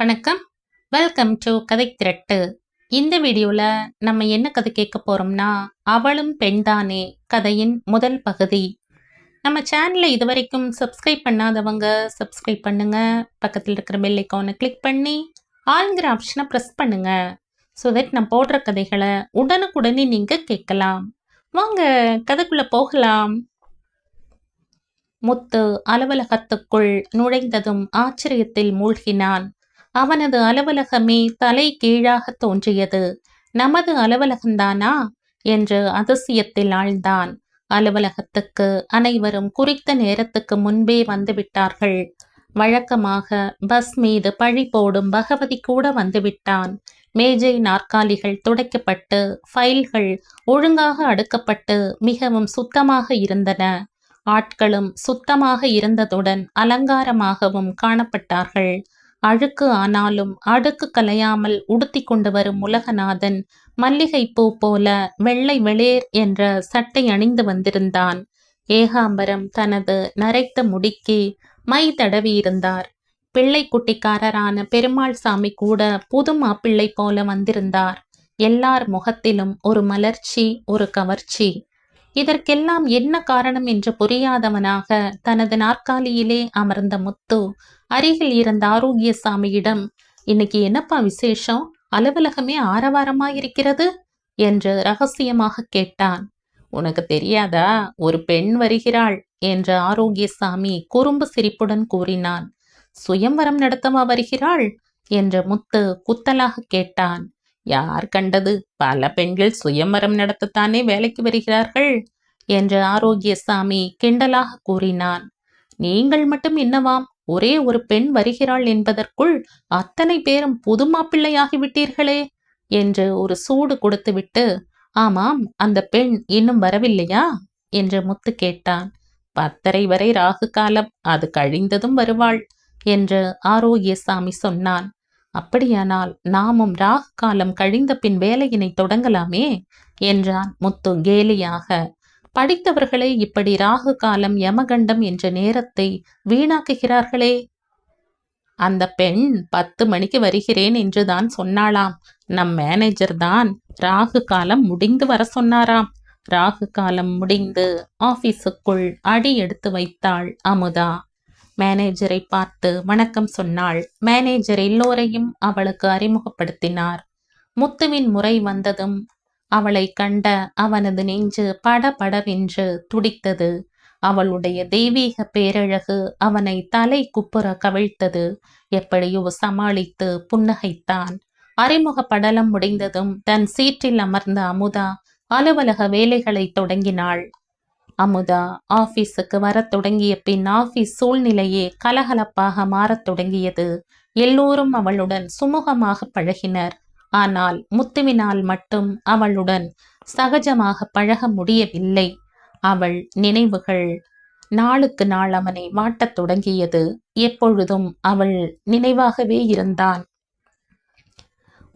வணக்கம். Welcome to கதை திரட்டு. இந்த வீடியோவில் நம்ம என்ன கதை கேட்க போகிறோம்னா அவளும் பெண்தானே கதையின் முதல் பகுதி. நம்ம சேனலை இதுவரைக்கும் சப்ஸ்கிரைப் பண்ணாதவங்க சப்ஸ்கிரைப் பண்ணுங்க. பக்கத்தில் இருக்கிற பெல் ஐக்கானை கிளிக் பண்ணி ஆளுங்கிற ஆப்ஷனை ப்ரெஸ் பண்ணுங்க. ஸோ தட் நான் போடுற கதைகளை உடனுக்குடனே நீங்கள் கேட்கலாம். வாங்க கதைக்குள்ளே போகலாம். முத்து அலுவலகத்துக்குள் நுழைந்ததும் ஆச்சரியத்தில் மூழ்கினான். அவனது அலுவலகமே தலை கீழாக தோன்றியது. நமது அலுவலகம்தானா என்று அதிசயத்தில் ஆழ்ந்தான். அலுவலகத்துக்கு அனைவரும் குறித்த நேரத்துக்கு முன்பே வந்துவிட்டார்கள் வழக்கமாக பஸ் மீது பழி போடும் பகவதி கூட வந்துவிட்டான் மேஜை நாற்காலிகள் துடைக்கப்பட்டு ஃபைல்கள் ஒழுங்காக அடுக்கப்பட்டு மிகவும் சுத்தமாக இருந்தன. ஆட்களும் சுத்தமாக இருந்ததுடன் அலங்காரமாகவும் காணப்பட்டார்கள். அழுக்கு ஆனாலும் அடுக்கு கலையாமல் உடுத்தி கொண்டு வரும் உலகநாதன் மல்லிகைப்பூ போல வெள்ளை வெளிர் என்ற சட்டை அணிந்து வந்திருந்தான். ஏகாம்பரம் தனது நரைத்த முடிக்கு மை தடவியிருந்தார் பிள்ளை குட்டிக்காரரான பெருமாள் சாமி கூட புது மாப்பிள்ளை போல வந்திருந்தார். எல்லார் முகத்திலும் ஒரு மலர்ச்சி ஒரு கவர்ச்சி. இதற்கெல்லாம் என்ன காரணம் என்று புரியாதவனாக தனது நாற்காலியிலே அமர்ந்த முத்து அருகில் இருந்த ஆரோக்கியசாமியிடம் இன்னைக்கு என்னப்பா விசேஷம்? அலுவலகமே ஆரவாரமாயிருக்கிறது? என்று ரகசியமாக கேட்டான். உனக்கு தெரியாதா? ஒரு பெண் வருகிறாள் என்று ஆரோக்கியசாமி குறும்பு சிரிப்புடன் கூறினான். சுயம்வரம் நடத்தவா வருகிறாள்? என்று முத்து குத்தலாக கேட்டான். யார் கண்டது? பல பெண்கள் சுயமரம் நடத்தத்தானே வேலைக்கு வருகிறார்கள்? என்று ஆரோக்கியசாமி கிண்டலாக கூறினான். நீங்கள் மட்டும் என்னவாம்? ஒரே ஒரு பெண் வருகிறாள் என்பதற்குள் அத்தனை பேரும் புது மாப்பிள்ளையாகிவிட்டீர்களே என்று ஒரு சூடு கொடுத்துவிட்டு ஆமாம் அந்த பெண் இன்னும் வரவில்லையா? என்று முத்து கேட்டான். பத்தரை வரை ராகு காலம் அது கழிந்ததும் வருவாள் என்று ஆரோக்கியசாமி சொன்னான். அப்படியானால் நாமும் ராகு காலம் கழிந்த பின் வேலையினை தொடங்கலாமே? என்றான் முத்து கேலியாக படித்தவர்களே இப்படி ராகு காலம் யமகண்டம் என்ற நேரத்தை வீணாக்குகிறார்களே? அந்த பெண் பத்து மணிக்கு வருகிறேன் என்றுதான் சொன்னாளாம். நம் மேனேஜர் தான் ராகு காலம் முடிந்து வர சொன்னாராம். ராகு காலம் முடிந்து ஆபீஸுக்குள் அடி எடுத்து வைத்தாள் அமுதா. மேனேஜரை பார்த்து வணக்கம் சொன்னாள். மேனேஜர் எல்லோரையும் அவளுக்கு அறிமுகப்படுத்தினார். முத்துவின் முறை வந்ததும் அவளை கண்ட அவனது நெஞ்சு படபடவென்று துடித்தது. அவளுடைய தெய்வீக பேரழகு அவனை தலை குப்புற கவிழ்த்தது. எப்படியோ சமாளித்து புன்னகைத்தான். அறிமுக படலம் முடிந்ததும் தன் சீற்றில் அமர்ந்த அமுதா அலுவலக வேலைகளை தொடங்கினாள். அமுதா ஆபீஸுக்கு வரத் தொடங்கிய பின் ஆபீஸ் சூழ்நிலையே கலகலப்பாக மாறத் தொடங்கியது. எல்லோரும் அவளுடன் சுமூகமாக பழகினர். ஆனால் முத்துவினால் மட்டும் அவளுடன் சகஜமாக பழக முடியவில்லை. அவள் நினைவுகள் நாளுக்கு நாள் அவனை வாட்டத் தொடங்கியது. எப்பொழுதும் அவள் நினைவாகவே இருந்தான்.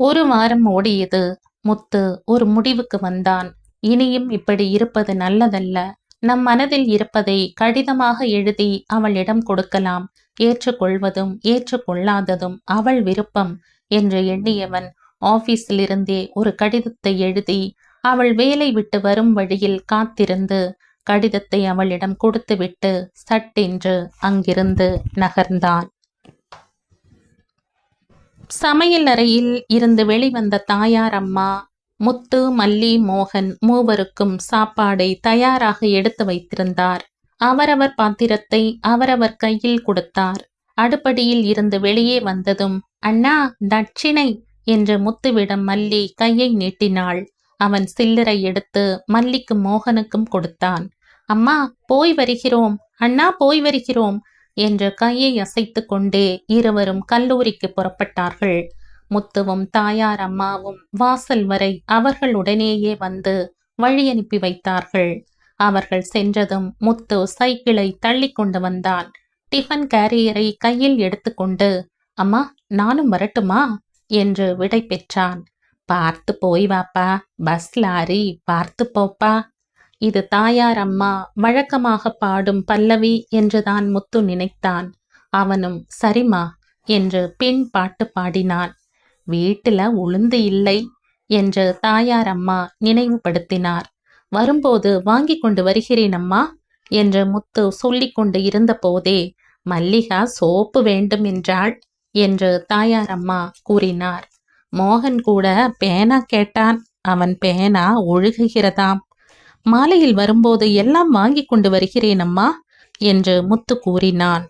ஒரு வாரம் ஓடியது. முத்து ஒரு முடிவுக்கு வந்தான். இனியும் இப்படி இருப்பது நல்லதல்ல. நம் மனதில் இருப்பதை கடிதமாக எழுதி அவளிடம் கொடுக்கலாம். ஏற்றுக்கொள்வதும் ஏற்றுக்கொள்ளாததும் அவள் விருப்பம் என்று எண்ணியவன் ஆபீஸிலிருந்தே ஒரு கடிதத்தை எழுதி அவள் வேலை விட்டு வரும் வழியில் காத்திருந்து கடிதத்தை அவளிடம் கொடுத்துவிட்டு சட்டென்று அங்கிருந்து நகர்ந்தான். சமையல் அறையில் இருந்து வெளிவந்த தாயார் அம்மா முத்து மல்லி மோகன் மூவருக்கும் சாப்பாடை தயாராக எடுத்து வைத்திருந்தார். அவரவர் பாத்திரத்தை அவரவர் கையில் கொடுத்தார். அடுப்படியில் இருந்து வெளியே வந்ததும் அண்ணா தட்சிணை! என்று முத்துவிடம் மல்லி கையை நீட்டினாள். அவன் சில்லறை எடுத்து மல்லிக்கும் மோகனுக்கும் கொடுத்தான். அம்மா போய் வருகிறோம். அண்ணா போய் வருகிறோம் என்று கையை அசைத்து கொண்டே இருவரும் கல்லூரிக்கு புறப்பட்டார்கள். முத்துவும் தாயார் அம்மாவும் வாசல் வரை அவர்களுடனேயே வந்து வழியனுப்பி வைத்தார்கள். அவர்கள் சென்றதும் முத்து சைக்கிளை தள்ளி கொண்டு வந்தான். டிஃபன் கேரியரை கையில் எடுத்துக்கொண்டு அம்மா நானும் வரட்டுமா? என்று விடை பெற்றான். பார்த்து போய் வாப்பா பஸ் லாரி பார்த்து போப்பா. இது தாயார் அம்மா வழக்கமாக பாடும் பல்லவி என்றுதான் முத்து நினைத்தான். அவனும் சரிமா என்று பின் பாட்டு பாடினான். வீட்டுல உளுந்து இல்லை என்று தாயார் அம்மா நினைவுபடுத்தினார். வரும்போது வாங்கி கொண்டு வருகிறேன் அம்மா என்று முத்து சொல்லிக் கொண்டு இருந்தபோதே மல்லிகா சோப்பு வேண்டும் என்றாள் என்று தாயார் அம்மா கூறினார். மோகன் கூட பேனா கேட்டான். அவன் பேனா ஒழுகுகிறதாம். மாலையில் வரும்போது எல்லாம் வாங்கி கொண்டு வருகிறேன் அம்மா என்று முத்து கூறினான்.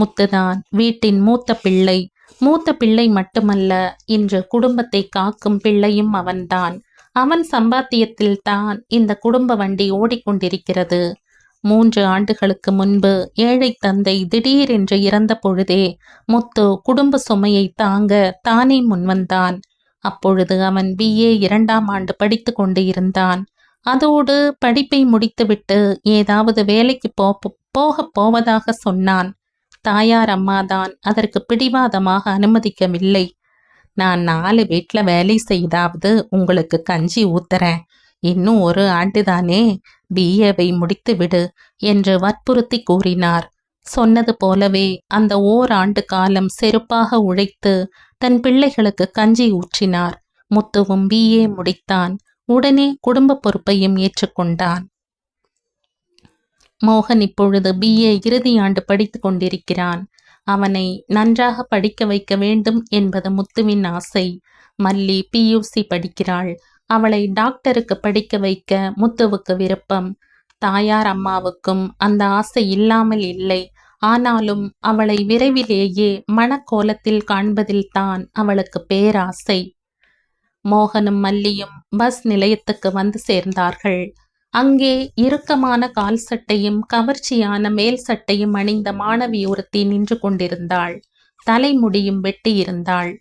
முத்துதான் வீட்டின் மூத்த பிள்ளை. மூத்த பிள்ளை மட்டுமல்ல இன்று குடும்பத்தை காக்கும் பிள்ளையும் அவன்தான். அவன் சம்பாத்தியத்தில் தான் இந்த குடும்ப வண்டி ஓடிக்கொண்டிருக்கிறது. மூன்று ஆண்டுகளுக்கு முன்பு ஏழை தந்தை திடீரென்று இறந்த பொழுதே முத்து குடும்ப சுமையை தாங்க தானே முன்வந்தான். அப்பொழுது அவன் பிஏ இரண்டாம் ஆண்டு படித்து கொண்டு இருந்தான் அதோடு படிப்பை முடித்துவிட்டு ஏதாவது வேலைக்கு போ போகப் போவதாக சொன்னான். தாயார் அம்மாதான். அதற்கு பிடிவாதமாக அனுமதிக்கவில்லை. நான் நாலு வீட்டில் வேலை செய்தாவது உங்களுக்கு கஞ்சி ஊத்துறேன். இன்னும் ஒரு ஆண்டுதானே. பிஏவை முடித்து விடு என்று வற்புறுத்தி கூறினார். சொன்னது போலவே அந்த ஓராண்டு காலம் செருப்பாக உழைத்து தன் பிள்ளைகளுக்கு கஞ்சி ஊற்றினார். முத்துவும் பிஏ முடித்தான். உடனே குடும்ப பொறுப்பையும் ஏற்றுக்கொண்டான். மோகன் இப்பொழுது பிஏ இறுதி ஆண்டு படித்து கொண்டிருக்கிறான். அவனை நன்றாக படிக்க வைக்க வேண்டும் என்பது முத்துவின் ஆசை. மல்லி பியூசி படிக்கிறாள். அவளை டாக்டருக்கு படிக்க வைக்க முத்துவுக்கு விருப்பம். தாயார் அம்மாவுக்கும் அந்த ஆசை இல்லாமல் இல்லை. ஆனாலும் அவளை விரைவிலேயே மனக்கோலத்தில் காண்பதில் தான் அவளுக்கு பேராசை. மோகனும் மல்லியும் பஸ் நிலையத்துக்கு வந்து சேர்ந்தார்கள். அங்கே இறுக்கமான கால் சட்டையும் கவர்ச்சியான மேல் சட்டையும் அணிந்த மாணவி ஒருத்தி நின்று கொண்டிருந்தாள். தலைமுடியும் வெட்டியிருந்தாள்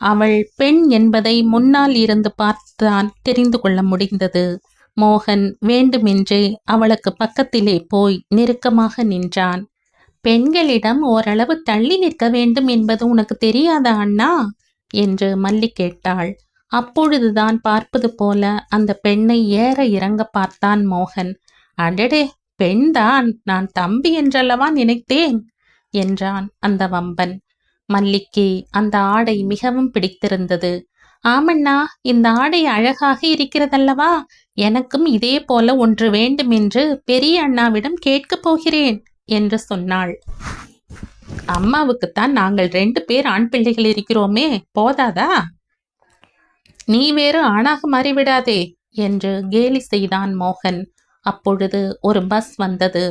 அவள் பெண் என்பதை முன்னால் இருந்து பார்த்தான் தெரிந்து கொள்ள முடிந்தது. மோகன் வேண்டுமென்றே அவளுக்கு பக்கத்திலே போய் நெருக்கமாக நின்றான். பெண்களிடம் ஓரளவு தள்ளி நிற்க வேண்டும் என்பது உனக்கு தெரியாதா அண்ணா? என்று மல்லி கேட்டாள். அப்பொழுதுதான் பார்ப்பது போல அந்த பெண்ணை ஏற இறங்க பார்த்தான் மோகன். அடடே பெண்தான் நான் தம்பி என்றல்லவா நினைத்தேன்? என்றான் அந்த வம்பன். மல்லிக்கு அந்த ஆடை மிகவும் பிடித்திருந்தது. ஆமண்ணா இந்த ஆடை அழகாக இருக்கிறதல்லவா? எனக்கும் இதே போல ஒன்று வேண்டும் என்று பெரிய அண்ணாவிடம் கேட்கப் போகிறேன் என்று சொன்னாள். அம்மாவுக்குத்தான் நாங்கள் ரெண்டு பேர் ஆண் பிள்ளைகள் இருக்கிறோமே போதாதா? நீ வேறு ஆணாக மாறிவிடாதே என்று கேலி செய்தான் மோகன். அப்பொழுது ஒரு பஸ் வந்தது.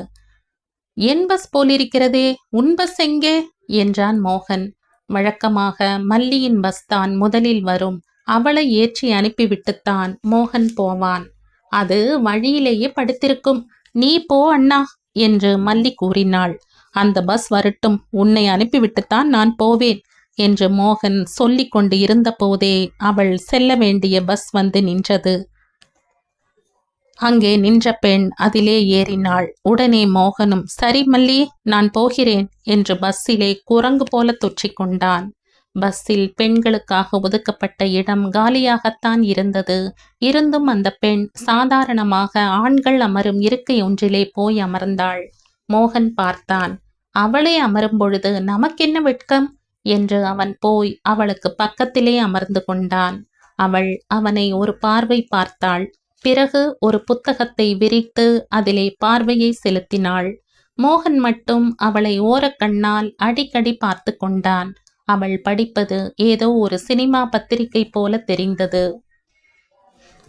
என் பஸ் போலிருக்கிறதே உன் பஸ் எங்கே? என்றான் மோகன். வழக்கமாக மல்லியின் பஸ் தான் முதலில் வரும். அவளை ஏற்றி அனுப்பிவிட்டுத்தான் மோகன் போவான். அது வழியிலேயே படுத்திருக்கும். நீ போ அண்ணா என்று மல்லி கூறினாள். அந்த பஸ் வரட்டும். உன்னை அனுப்பிவிட்டுத்தான் நான் போவேன். என்று மோகன் சொல்லிக் கொண்டு இருந்தபோதே அவள் செல்ல வேண்டிய பஸ் வந்து நின்றது. அங்கே நின்ற பெண் அதிலே ஏறினாள். உடனே மோகனும் சரி மல்லி நான் போகிறேன் என்று பஸ்ஸிலே குரங்கு போல தொற்றிக்கொண்டான் பஸ்ஸில் பெண்களுக்காக ஒதுக்கப்பட்ட இடம் காலியாகத்தான் இருந்தது. இருந்தும் அந்த பெண் சாதாரணமாக ஆண்கள் அமரும் இருக்கை ஒன்றிலே போய் அமர்ந்தாள். மோகன் பார்த்தான். அவளே அமரும் பொழுது நமக்கென்ன வெட்கம்? என்று அவன் போய் அவளுக்கு பக்கத்திலே அமர்ந்து கொண்டான். அவள் அவனை ஒரு பார்வை பார்த்தாள். பிறகு ஒரு புத்தகத்தை விரித்து அதிலே பார்வையை செலுத்தினாள். மோகன் மட்டும் அவளை ஓரக்கண்ணால் அடிக்கடி பார்த்து கொண்டான். அவள் படிப்பது ஏதோ ஒரு சினிமா பத்திரிகை போல தெரிந்தது.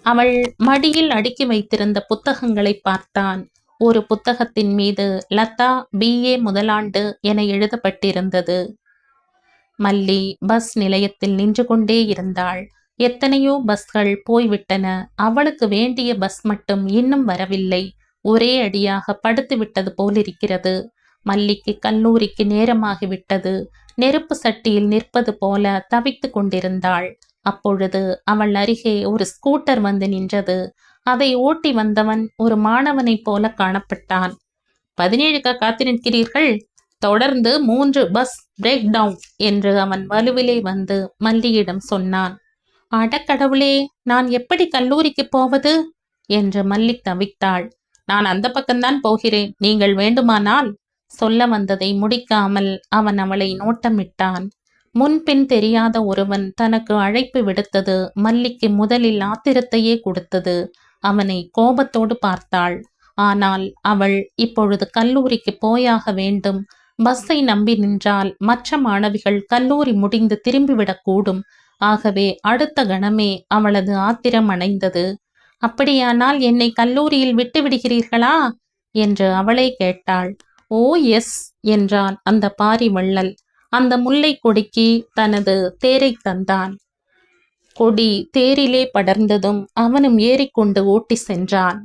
அவள் மடியில் அடுக்கி வைத்திருந்த புத்தகங்களை பார்த்தான். ஒரு புத்தகத்தின் மீது லதா பிஏ முதலாண்டு என எழுதப்பட்டிருந்தது. மல்லி பஸ் நிலையத்தில் நின்று கொண்டே இருந்தாள். எத்தனையோ பஸ்கள் போய்விட்டன. அவளுக்கு வேண்டிய பஸ் மட்டும் இன்னும் வரவில்லை. ஒரே அடியாக படுத்து விட்டது போலிருக்கிறது. மல்லிக்கு கல்லூரிக்கு நேரமாகிவிட்டது நெருப்பு சட்டியில் நிற்பது போல தவித்து கொண்டிருந்தாள். அப்பொழுது அவள் அருகே ஒரு ஸ்கூட்டர் வந்து நின்றது. அதை ஓட்டி வந்தவன் ஒரு மாணவனைப் போல காணப்பட்டான். பதினேழுக்கா காத்து நிற்கிறீர்கள்? தொடர்ந்து மூன்று பஸ் பிரேக் டவுன் என்று அவன் வலுவிலே வந்து மல்லியிடம் சொன்னான். அடக்கடவுளே நான் எப்படி கல்லூரிக்கு போவது? என்று மல்லி தவித்தாள். நான் அந்த பக்கம்தான் போகிறேன். நீங்கள் வேண்டுமானால் சொல்ல வந்ததை முடிக்காமல் அவன் அவளை நோட்டமிட்டான். முன்பின் தெரியாத ஒருவன் தனக்கு அழைப்பு விடுத்தது மல்லிக்கு முதலில் ஆத்திரத்தையே கொடுத்தது. அவனை கோபத்தோடு பார்த்தாள். ஆனால் அவள் இப்பொழுது கல்லூரிக்கு போயாக வேண்டும். பஸ்ஸை நம்பி நின்றால் மற்ற மாணவிகள் கல்லூரி முடிந்து திரும்பிவிடக்கூடும். ஆகவே அடுத்த கணமே அவளது ஆத்திரம் அடைந்தது அப்படியானால் என்னை கல்லூரியில் விட்டு விடுகிறீர்களா என்று அவளை கேட்டாள். ஓ எஸ் என்றான் அந்த பாரி வள்ளல் அந்த முல்லை கொடிக்கு தனது தேரை தந்தான். கொடி தேரிலே படர்ந்ததும் அவனும் ஏறிக்கொண்டு ஓட்டி சென்றான்.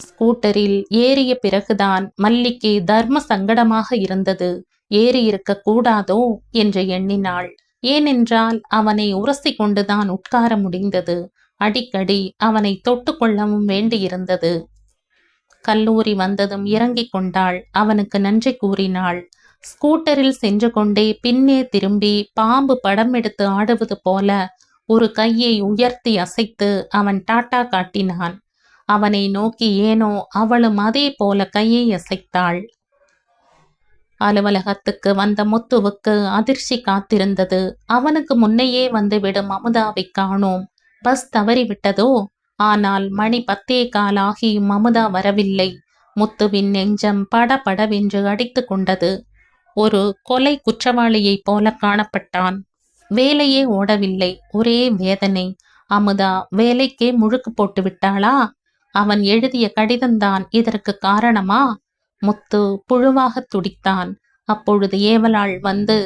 ஸ்கூட்டரில் ஏறிய பிறகுதான் மல்லிக்கு தர்ம சங்கடமாக இருந்தது. ஏறி இருக்க கூடாதோ என்று எண்ணினாள். ஏனென்றால் அவனை உரசி கொண்டுதான் உட்கார முடிந்தது. அடிக்கடி அவனை தொட்டு கொள்ளவும் வேண்டியிருந்தது. கல்லூரி வந்ததும் இறங்கிக் கொண்டாள். அவனுக்கு நன்றி கூறினாள். ஸ்கூட்டரில் சென்று கொண்டே பின்னே திரும்பி பாம்பு படம் எடுத்து ஆடுவது போல ஒரு கையை உயர்த்தி அசைத்து அவன் டாட்டா காட்டினான். அவனை நோக்கி ஏனோ அவளும் அதே போல கையை அசைத்தாள். அலுவலகத்துக்கு வந்த முத்துவுக்கு அதிர்ச்சி காத்திருந்தது. அவனுக்கு முன்னையே வந்துவிடும் அமுதாவை காணோம். பஸ் தவறிவிட்டதோ? ஆனால் மணி பத்தே காலாகி அமுதா வரவில்லை. முத்துவின் நெஞ்சம் படபடவென்று அடித்து கொண்டது. ஒரு கொலை குற்றவாளியைப் போல காணப்பட்டான். வேலையே ஓடவில்லை. ஒரே வேதனை. அமுதா வேலைக்கே முழுக்கு போட்டு விட்டாளா? அவன் எழுதிய கடிதம்தான் இதற்கு காரணமா? முத்து புழுவாக துடித்தான். அப்பொழுது ஏவலாள் வந்து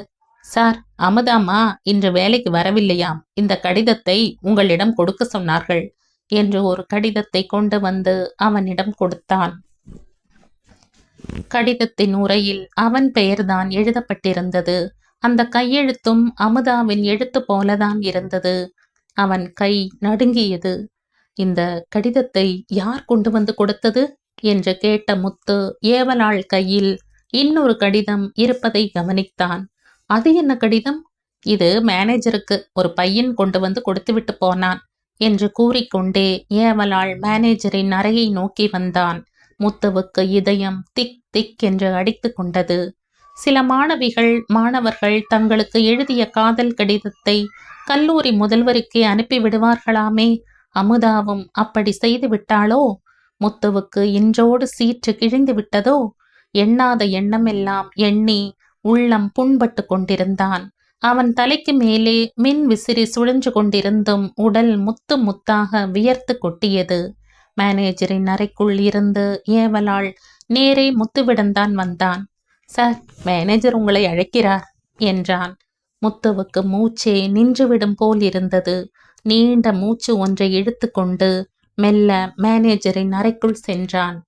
சார் அமுதாமா இன்று வேலைக்கு வரவில்லையாம். இந்த கடிதத்தை உங்களிடம் கொடுக்க சொன்னார்கள் என்று ஒரு கடிதத்தை கொண்டு வந்து அவனிடம் கொடுத்தான். கடிதத்தின் உரையில் அவன் பெயர்தான் எழுதப்பட்டிருந்தது. அந்த கையெழுத்தும் அமுதாவின் எழுத்து போலதான் இருந்தது. அவன் கை நடுங்கியது. இந்த கடிதத்தை யார் கொண்டு வந்து கொடுத்தது? என்று கேட்ட முத்து ஏவலாள் கையில் இன்னொரு கடிதம் இருப்பதை கவனித்தான். அது என்ன கடிதம்? இது மேனேஜருக்கு ஒரு பையன் கொண்டு வந்து கொடுத்துவிட்டு போனான் என்று கூறிக்கொண்டே ஏவலாள் மேனேஜரின் அறையை நோக்கி வந்தான். முத்துவுக்கு இதயம் திக் திக் என்று அடித்து கொண்டது. சில மாணவிகள் மாணவர்கள் தங்களுக்கு எழுதிய காதல் கடிதத்தை கல்லூரி முதல்வருக்கே அனுப்பி விடுவார்களாமே அமுதாவும் அப்படி செய்து விட்டாளோ? முத்துவுக்கு இன்றோடு சீற்று கிழிந்து விட்டதோ? எண்ணாத எண்ணமெல்லாம் எண்ணி உள்ளம் புண்பட்டு கொண்டிருந்தான். அவன் தலைக்கு மேலே மின் விசிறி சுழன்று கொண்டிருந்தும் உடல் முத்து முத்தாக வியர்த்து கொட்டியது. மேனேஜரின் அறைக்குள் இருந்து ஏவலாள் நேரே முத்துவிடந்தான் வந்தான். சார் மேனேஜர் உங்களை அழைக்கிறார் என்றான். முத்துவுக்கு மூச்சே நின்றுவிடும் போல் இருந்தது. நீண்ட மூச்சு ஒன்றை இழுத்துக்கொண்டு மெல்ல மேனேஜரின் அறைக்குள் சென்றான்.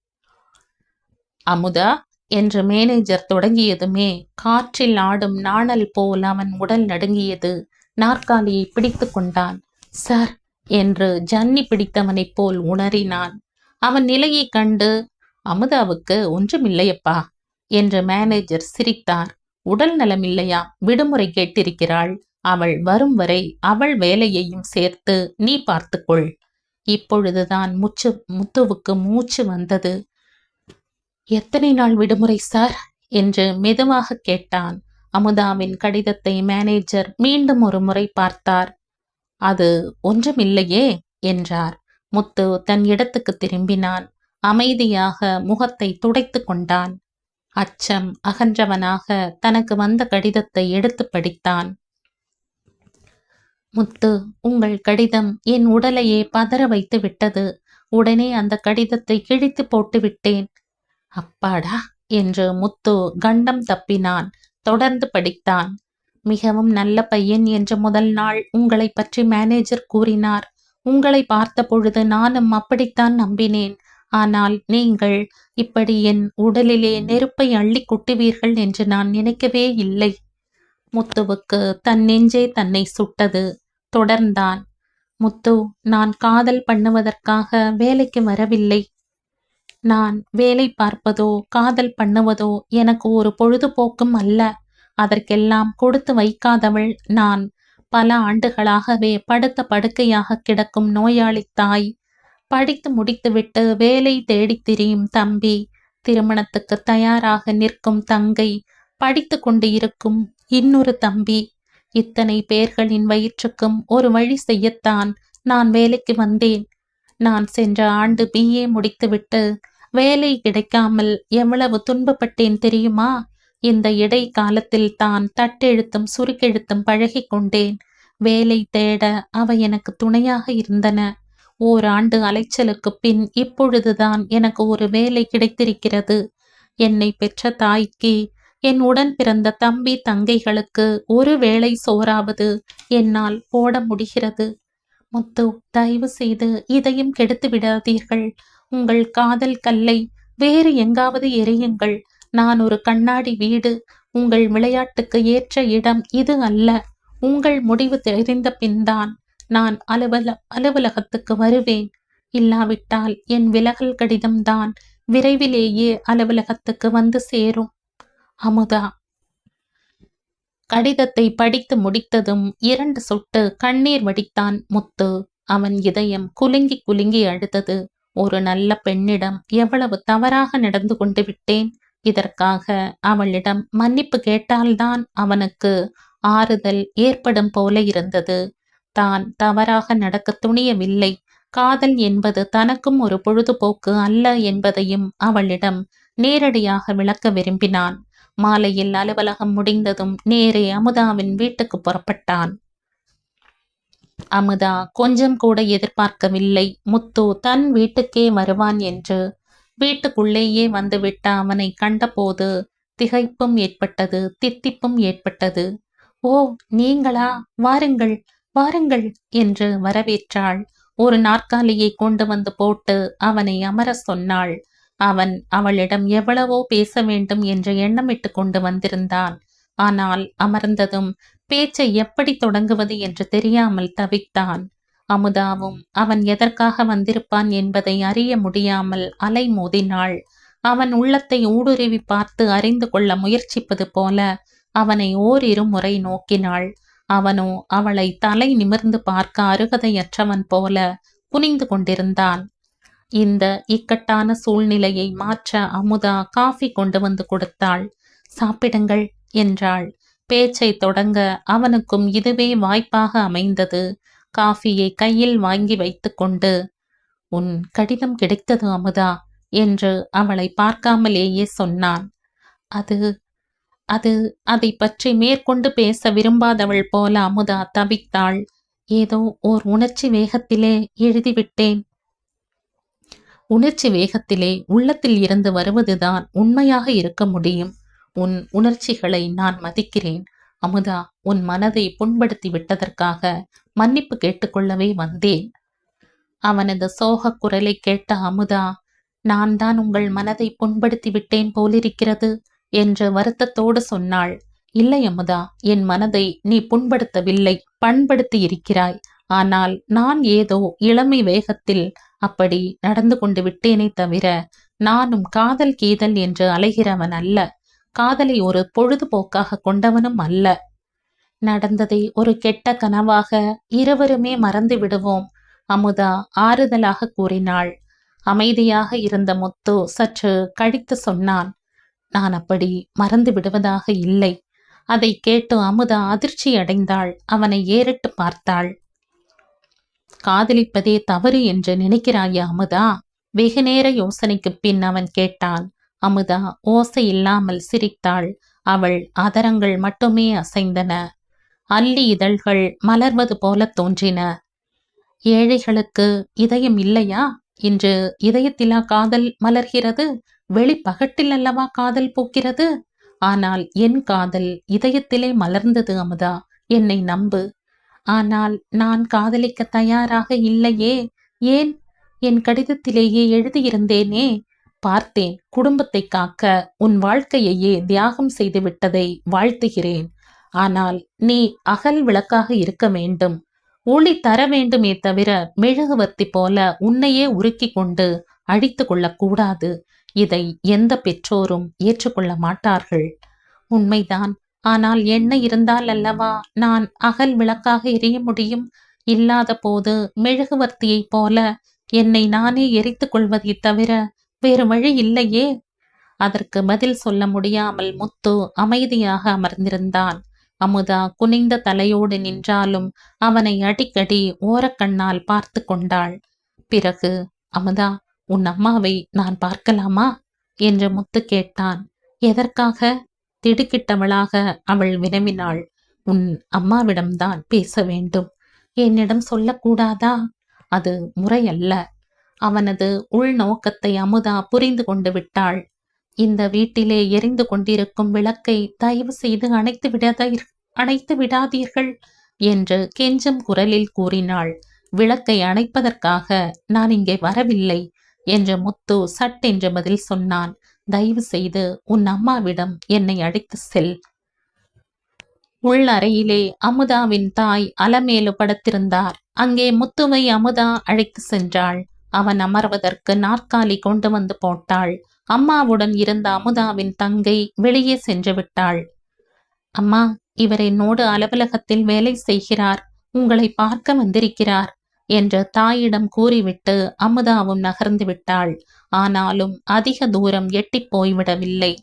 அமுதா என்று மேனேஜர் தொடங்கியதுமே காற்றில் ஆடும் நாணல் போல் அவன் உடல் நடுங்கியது. நாற்காலியை பிடித்து கொண்டான். சார் என்று ஜன்னி பிடித்தவனைப் போல் உணரினான். அவன் நிலையைக் கண்டு அமுதாவுக்கு ஒன்றுமில்லையப்பா என்று மேனேஜர் சிரித்தார். உடல் நலமில்லையா? விடுமுறை கேட்டிருக்கிறாள். அவள் வரும் வரை அவள் வேலையையும் சேர்த்து நீ பார்த்துக்கொள். இப்பொழுதுதான் முச்சு முத்துவுக்கு மூச்சு வந்தது. எத்தனை நாள் விடுமுறை சார்? என்று மெதுவாக கேட்டான். அமுதாவின் கடிதத்தை மேனேஜர் மீண்டும் ஒரு முறை பார்த்தார். அது ஒன்றுமில்லையே என்றார். முத்து தன் இடத்துக்கு திரும்பினான். அமைதியாக முகத்தை துடைத்து கொண்டான். அச்சம் அகன்றவனாக தனக்கு வந்த கடிதத்தை எடுத்து படித்தான். முத்து உங்கள் கடிதம் என் உடலையே பதற வைத்து விட்டது. உடனே அந்த கடிதத்தை கிழித்து போட்டு விட்டேன். அப்பாடா! என்று முத்து கண்டம் தப்பினான். தொடர்ந்து படித்தான். மிகவும் நல்ல பையன் என்று முதல் நாள் உங்களை பற்றி மேனேஜர் கூறினார். உங்களை பார்த்த பொழுது நானும் அப்படித்தான் நம்பினேன். ஆனால் நீங்கள் இப்படி என் உடலிலே நெருப்பை அள்ளி கொட்டுவீர்கள் என்று நான் நினைக்கவே இல்லை. முத்துவுக்கு தன் நெஞ்சே தன்னை சுட்டது. தொடர்ந்தான். முத்து நான் காதல் பண்ணுவதற்காக வேலைக்கு வரவில்லை. நான் வேலை பார்ப்பதோ காதல் பண்ணுவதோ எனக்கு ஒரு பொழுதுபோக்கும் அல்ல. அதற்கெல்லாம் கொடுத்து வைக்காதவள் நான். பல ஆண்டுகளாகவே படுத்த படுக்கையாக கிடக்கும் நோயாளி தாய். படித்து முடித்துவிட்டு வேலை தேடித் திரியும் தம்பி. திருமணத்துக்கு தயாராக நிற்கும் தங்கை. படித்து கொண்டு இருக்கும் இன்னொரு தம்பி. இத்தனை பேர்களின் வயிற்றுக்கும் ஒரு வழி செய்யத்தான் நான் வேலைக்கு வந்தேன். நான் சென்ற ஆண்டு பிஏ முடித்துவிட்டு வேலை கிடைக்காமல் எவ்வளவு துன்பப்பட்டேன் தெரியுமா? இந்த இடை காலத்தில் தான் தட்டெழுத்தும் சுருக்கெழுத்தும் பழகிக் கொண்டேன். வேலை தேட அவை எனக்கு துணையாக இருந்தன. ஓராண்டு அலைச்சலுக்கு பின் இப்பொழுதுதான் எனக்கு ஒரு வேலை கிடைத்திருக்கிறது. என்னை பெற்ற தாய்க்கு என் உடன் பிறந்த தம்பி தங்கைகளுக்கு ஒரு வேளை சோறாவது என்னால் போட முடிகிறது. முத்து தயவு செய்து இதையும் கெடுத்து விடாதீர்கள். உங்கள் காதல் கல்லை வேறு எங்காவது எரியுங்கள் நான் ஒரு கண்ணாடி வீடு. உங்கள் விளையாட்டுக்கு ஏற்ற இடம் இது அல்ல. உங்கள் முடிவு தெரிந்த பின்தான் நான் அலுவல அலுவலகத்துக்கு வருவேன். இல்லாவிட்டால் என் விலகல் கடிதம்தான் விரைவிலேயே அலுவலகத்துக்கு வந்து சேரும். அமுதா. கடிதத்தை படித்து முடித்ததும் இரண்டு சொட்டு கண்ணீர் வடித்தான் முத்து. அவன் இதயம் குலுங்கி குலுங்கி அழுதது. ஒரு நல்ல பெண்ணிடம் எவ்வளவு தவறாக நடந்து கொண்டு விட்டேன்? இதற்காக அவளிடம் மன்னிப்பு கேட்டால்தான் அவனுக்கு ஆறுதல் ஏற்படும் போல இருந்தது. தான் தவறாக நடக்க துணியவில்லை. காதல் என்பது தனக்கும் ஒரு பொழுதுபோக்கு அல்ல என்பதையும் அவளிடம் நேரடியாக விளக்க விரும்பினான். மாலையில் அலுவலகம் முடிந்ததும் நேரே அமுதாவின் வீட்டுக்கு புறப்பட்டான். அமுதா கொஞ்சம் கூட எதிர்பார்க்கவில்லை. முத்து தன் வீட்டுக்கே வருவான் என்று வீட்டுக்குள்ளேயே வந்துவிட்ட அவனை கண்டபோது திகைப்பும் ஏற்பட்டது தித்திப்பும் ஏற்பட்டது. ஓ நீங்களா? வாருங்கள் வாருங்கள் என்று வரவேற்றாள். ஒரு நாற்காலியை கொண்டு வந்து போட்டு அவனை அமர சொன்னாள். அவன் அவளிடம் எவ்வளவோ பேச வேண்டும் என்று எண்ணமிட்டு கொண்டு வந்திருந்தான். ஆனால் அமர்ந்ததும் பேச்சை எப்படி தொடங்குவது என்று தெரியாமல் தவித்தான். அமுதாவும் அவன் எதற்காக வந்திருப்பான் என்பதை அறிய முடியாமல் அலை மோதினாள். அவன் உள்ளத்தை ஊடுருவி பார்த்து அறிந்து கொள்ள முயற்சிப்பது போல அவனை ஓரிரு முறை நோக்கினாள். அவனோ அவளை தலை நிமிர்ந்து பார்க்க அருகதையற்றவன் போல குனிந்து கொண்டிருந்தான். இந்த இக்கட்டான சூழ்நிலையை மாற்ற அமுதா காஃபி கொண்டு வந்து கொடுத்தாள். சாப்பிடுங்கள் என்றாள். பேச்சை தொடங்க அவனுக்கும் இதுவே வாய்ப்பாக அமைந்தது. காஃபியை கையில் வாங்கி வைத்துக்கொண்டு உன் கடிதம் கிடைத்தது அமுதா என்று அவளை பார்க்காமலேயே சொன்னான். அது அது அதை பற்றி மேற்கொண்டு பேச விரும்பாதவள் போல அமுதா தவித்தாள். ஏதோ ஓர் உணர்ச்சி வேகத்திலே எழுதிவிட்டேன். உணர்ச்சி வேகத்திலே உள்ளத்தில் இருந்து வருவதுதான் உண்மையாக இருக்க முடியும். உன் உணர்ச்சிகளை நான் மதிக்கிறேன். அமுதா உன் மனதை புண்படுத்தி விட்டதற்காக மன்னிப்பு கேட்டுக்கொள்ளவே வந்தேன். அவனது சோக குரலை கேட்ட அமுதா நான் தான் உங்கள் மனதை புண்படுத்தி விட்டேன் போலிருக்கிறது என்று வருத்தத்தோடு சொன்னாள். இல்லை அமுதா என் மனதை நீ புண்படுத்தவில்லை பண்படுத்தி இருக்கிறாய். ஆனால் நான் ஏதோ இளமை வேகத்தில் அப்படி நடந்து கொண்டு விட்டேனே தவிர நானும் காதல் கீதல் என்று அலைகிறவன் அல்ல. காதலை ஒரு பொழுதுபோக்காக கொண்டவனும் அல்ல. நடந்ததை ஒரு கெட்ட கனவாக இருவருமே மறந்து விடுவோம் அமுதா ஆறுதலாக கூறினாள். அமைதியாக இருந்த முத்து சற்று கழித்து சொன்னான் நான் அப்படி மறந்து விடுவதாக இல்லை. அதை கேட்டு அமுதா அதிர்ச்சி அடைந்தாள் அவனை ஏறிட்டு பார்த்தாள். காதலிப்பதே தவறு என்று நினைக்கிறாயா அமுதா. வெகு நேர யோசனைக்கு பின் அவன் கேட்டான் அமுதா ஓசை இல்லாமல் சிரித்தாள். அவள் அதரங்கள் மட்டுமே அசைந்தன. அல்லி இதழ்கள் மலர்வது போல தோன்றின. ஏழைகளுக்கு இதயம் இல்லையா? இன்று இதயத்திலா காதல் மலர்கிறது? வெளிப்பகட்டில் அல்லவா காதல் போக்கிறது? ஆனால் என் காதல் இதயத்திலே மலர்ந்தது அமுதா. என்னை நம்பு. ஆனால் நான் காதலிக்க தயாராக இல்லையே. ஏன்? என் கடிதத்திலேயே எழுதியிருந்தேனே. பார்த்தேன் குடும்பத்தை காக்க உன் வாழ்க்கையையே தியாகம் செய்து விட்டதை வாழ்த்துகிறேன். ஆனால் நீ அகல் விளக்காக இருக்க வேண்டும். ஒளி தர வேண்டுமே தவிர மெழுகுவர்த்தி போல உன்னையே உருக்கி கொண்டு அழித்து கொள்ளக்கூடாது. இதை எந்த பெற்றோரும் ஏற்றுக்கொள்ள மாட்டார்கள். உண்மைதான். ஆனால் என்ன இருந்தால் அல்லவா நான் அகல் விளக்காக எரிய முடியும். இல்லாத போது மெழுகுவர்த்தியைப் போல என்னை நானே எரித்துக் கொள்வதைத் தவிர வேறு வழி இல்லையே. அதற்கு பதில் சொல்ல முடியாமல் முத்து அமைதியாக அமர்ந்திருந்தான். அமுதா குனிந்த தலையோடு நின்றாலும் அவனை அடிக்கடி ஓரக்கண்ணால் பார்த்து கொண்டாள். பிறகு அமுதா உன் அம்மாவை நான் பார்க்கலாமா? என்று முத்து கேட்டான். எதற்காக? திடுக்கிட்டவளாக அவள் வினவினாள். உன் அம்மாவிடம்தான் பேச வேண்டும். என்னிடம் சொல்லக்கூடாதா? அது முறையல்ல. அவனது உள்நோக்கத்தை அமுதா புரிந்து கொண்டு விட்டாள். இந்த வீட்டிலே எரிந்து கொண்டிருக்கும் விளக்கை தயவு செய்து அணைத்து விடாதீர் அணைத்து விடாதீர்கள் என்று கெஞ்சும் குரலில் கூறினாள். விளக்கை அணைப்பதற்காக நான் இங்கே வரவில்லை என்று முத்து சட்டென்று பதில் சொன்னான். தயவு செய்து உன் அம்மாவிடம் என்னை அழைத்து செல். உள்ளறையிலே அமுதாவின் தாய் அலமேலு படுத்திருந்தார். அங்கே முத்துவை அமுதா அழைத்து சென்றாள். அவன் அமர்வதற்கு நாற்காலி கொண்டு வந்து போட்டாள். அம்மாவுடன் இருந்த அமுதாவின் தங்கை வெளியே சென்று விட்டாள். அம்மா இவர் என்னோடு அலுவலகத்தில் வேலை செய்கிறார். உங்களை பார்க்க வந்திருக்கிறார். என்று தாயிடம் கூறிவிட்டு அமுதாவும் நகர்ந்து விட்டாள். ஆனாலும் அதிக தூரம் எட்டிப் போய்விடவில்லை.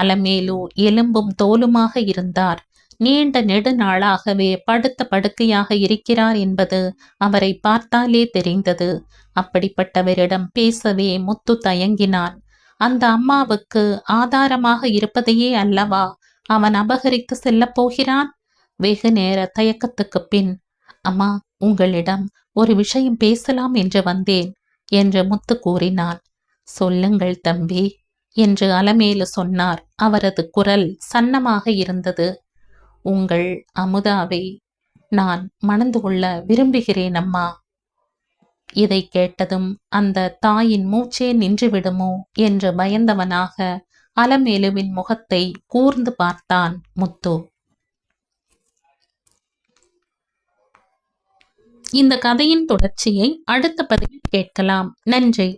அலமேலு எலும்பும் தோலுமாக இருந்தார். நீண்ட நெடுநாளாகவே படுத்த படுக்கையாக இருக்கிறார் என்பது அவரை பார்த்தாலே தெரிந்தது. அப்படிப்பட்டவரிடம் பேசவே முத்து தயங்கினான். அந்த அம்மாவுக்கு ஆதாரமாக இருப்பதையே அல்லவா? அவன் அபகரித்து செல்லப் போகிறான்? வெகு நேர தயக்கத்துக்குப் பின் அம்மா உங்களிடம் ஒரு விஷயம் பேசலாம் என்று வந்தேன் என்று முத்து கூறினான் சொல்லுங்கள் தம்பி என்று அலமேலு சொன்னார். அவரது குரல் சன்னமாக இருந்தது. உங்கள் அமுதாவை நான் மணந்து கொள்ள விரும்புகிறேன் அம்மா. இதை கேட்டதும் அந்த தாயின் மூச்சே நின்றுவிடுமோ என்று பயந்தவனாக அலமேலுவின் முகத்தை கூர்ந்து பார்த்தான் முத்து. இந்த கதையின் தொடர்ச்சியை அடுத்த பதிவில் கேட்கலாம். நன்றி.